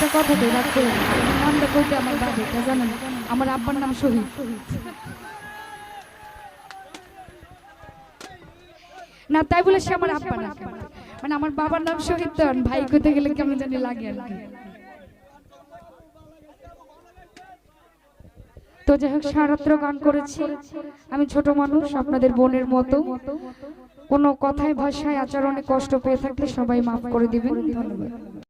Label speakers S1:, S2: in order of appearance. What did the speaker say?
S1: একটা কথা তো রাখতে নামটা বলতে আমার বাবা এটা জানেন, আমার আব্বার নাম শহীদ। না, তাই বলে সে আমার আব্বা না। মানে আমার বাবার নাম শহীদ তো ভাই কোথায় গেলে কেমন জানি লাগে আর কি। তো যাই হোক সারাত্র গান করেছি। আমি ছোট মানুষ, আপনাদের বোনের মতো। কোনো কথায়, ভাষায়, আচরণে কষ্ট পেয়ে থাকলে সবাই মাফ করে দিবেন। ধন্যবাদ।